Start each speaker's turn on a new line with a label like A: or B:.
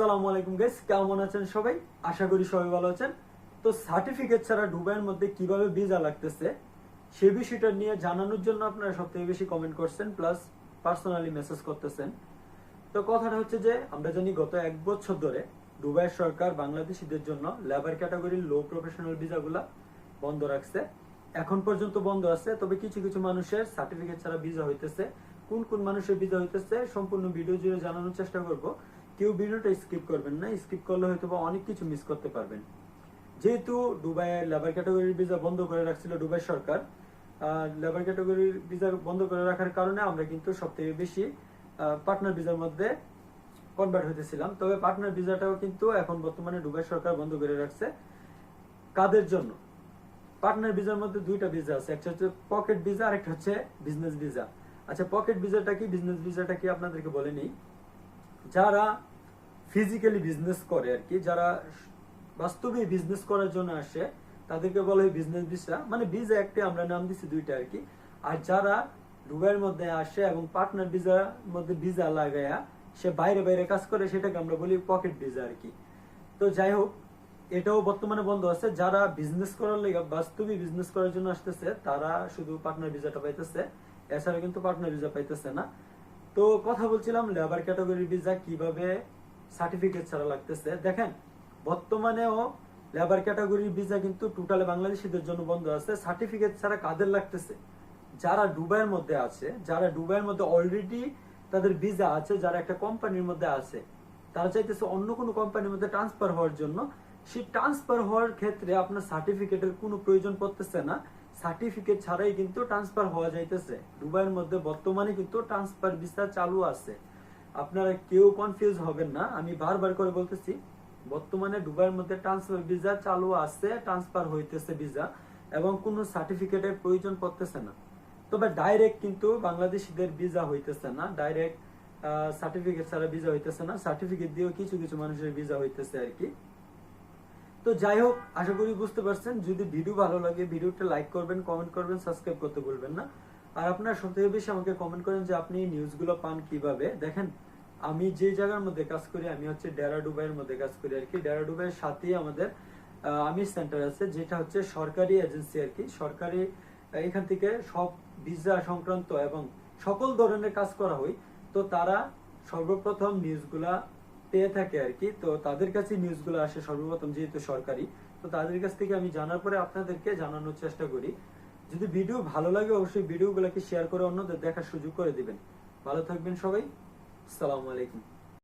A: আসসালামু আলাইকুম গাইস কেমন আছেন সবাই? আশা করি সবাই ভালো আছেন। তো সার্টিফিকেট ছাড়া দুবাইয়ের মধ্যে কীভাবে ভিসা লাগতেছে, সে বিষয়টা নিয়ে জানানোর জন্য আপনারা সবথেকে বেশি কমেন্ট করছেন প্লাস পার্সোনালি মেসেজ করতেছেন। তো কথাটা হচ্ছে যে, আমরা জানি গত এক বছর ধরে দুবাইয়ের সরকার বাংলাদেশিদের জন্য লেবার ক্যাটাগরির লো প্রফেশনাল ভিসাগুলা বন্ধ রাখছে। এখন পর্যন্ত বন্ধ আছে, তবে কিছু কিছু মানুষের সার্টিফিকেট ছাড়া ভিসা হইতেছে। কোন কোন মানুষের ভিসা হইতেছে, সম্পূর্ণ ভিডিও জুড়ে জানানোর চেষ্টা করব। কেউ ভিডিওটা স্কিপ করবেন না স্কিপ করলে হয়তো বা অনেক কিছু মিস করতে পারবেন। যেহেতু দুবাইয়ের লেবার ক্যাটাগরির ভিসা বন্ধ করে রাখছিল দুবাই সরকার লেবার ক্যাটাগরির ভিসা বন্ধ করে রাখার কারণে আমরা কিন্তু সব থেকে বেশি পার্টনার ভিসার মধ্যে কনভার্ট হইতেছিলাম। তবে পার্টনার ভিসাটাও কিন্তু এখন বর্তমানে দুবাই সরকার বন্ধ করে রাখছে। কাদের জন্য? পার্টনার ভিসার মধ্যে দুইটা ভিসা আছে, একটা হচ্ছে পকেট ভিসা আর একটা হচ্ছে বিজনেস ভিসা আচ্ছা পকেট ভিসাটা কি? বিজনেস ভিসাটা কি আপনাদেরকে বলে নিই। যারা ফিজিক্যালি বিজনেস করে আর কি, যারা বাস্তবে বিজনেস করার জন্য আসে, তাদেরকে বলা হয় বিজনেস ভিসা মানে ভিসা একটা আমরা নাম দিছি দুইটা আর কি। আর যারা দুবাইয়ের মধ্যে আসে এবং পার্টনার ভিসার মধ্যে ভিসা লাগায়া সে বাইরে বাইরে কাজ করে, সেটাকে আমরা বলি পকেট ভিসা আর কি। তো যাই হোক, এটাও বর্তমানে বন্ধ আছে। যারা বিজনেস করার লেগে, বাস্তবে বিজনেস করার জন্য আসতেছে, তারা শুধু পার্টনার ভিসাটা পাইতেছে। এছাড়া কিন্তু পার্টনার ভিসা পাইতেছে না। তো কথা বলছিলাম লেবার ক্যাটাগরি ভিসা কীভাবে সার্টিফিকেট ছাড়া লাগতেছে। দেখেন, বর্তমানেও লেবার ক্যাটাগরির ভিসা কিন্তু টোটালে বাংলাদেশিদের জন্য বন্ধ আছে। সার্টিফিকেট ছাড়া কাদের লাগতেছে? যারা দুবাইয়ের মধ্যে আছে, যারা দুবাইয়ের মধ্যে অলরেডি তাদের ভিসা আছে, যারা একটা কোম্পানির মধ্যে আছে, তারা চাইতেছে অন্য কোনো কোম্পানির মধ্যে ট্রান্সফার হওয়ার জন্য। সেই ট্রান্সফার হওয়ার ক্ষেত্রে আপনার সার্টিফিকেটের কোনো প্রয়োজন পড়তেছে না। সার্টিফিকেট ছাড়াই কিন্তু ট্রান্সফার হওয়া যাইতেছে। দুবাইয়ের মধ্যে বর্তমানে কিন্তু ট্রান্সফার ভিসা চালু আছে। আপনারা কেউ কনফিউজ হবেন না। আমি বারবার করে বলতেছি, বর্তমানে দুবাইয়ের মধ্যে ট্রান্সফার ভিসা চালু আছে ট্রান্সফার হইতেছে ভিসা এবং কোনো সার্টিফিকেটের প্রয়োজন পড়তেছে না। তবে ডাইরেক্ট কিন্তু বাংলাদেশিদের ভিসা হইতেছে না ডাইরেক্ট সার্টিফিকেট ছাড়া ভিসা হইতেছে না সার্টিফিকেট দিয়েও কিছু কিছু মানুষের ভিসা হইতেছে আর কি। তো যাই হোক, আশা করি বুঝতে পারছেন, যদি ভিডিও ভালো লাগে ভিডিওটা লাইক করবেন কমেন্ট করবেন সাবস্ক্রাইব করতে ভুলবেন না। আর আপনার সবথেকে বেশি আমাকে কমেন্ট করেন যে আপনি নিউজগুলো পান কীভাবে। দেখেন আমি যে জায়গার মধ্যে কাজ করি, আমি হচ্ছে ডেরা ডুবাইয়ের মধ্যে কাজ করি আর কি। ডেরা ডুবাইয়ের সাথেই আমাদের আমি সেন্টার আছে, যেটা হচ্ছে সরকারি এজেন্সি আর কি। সরকারি এখান থেকে সব ভিসা সংক্রান্ত এবং সকল ধরনের কাজ করা হয়। তো তারা সর্বপ্রথম নিউজগুলা পেয়ে থাকে আর কি। তো তাদের কাছে নিউজগুলো আসে সর্বপ্রথম যেহেতু সরকারি। তো তাদের কাছ থেকে আমি জানার পরে আপনাদেরকে জানানোর চেষ্টা করি। যদি ভিডিও ভালো লাগে, অবশ্যই ভিডিওগুলোকে শেয়ার করে অন্যদের দেখার সুযোগ করে দিবেন। ভালো থাকবেন সবাই। আসসালামু আলাইকুম।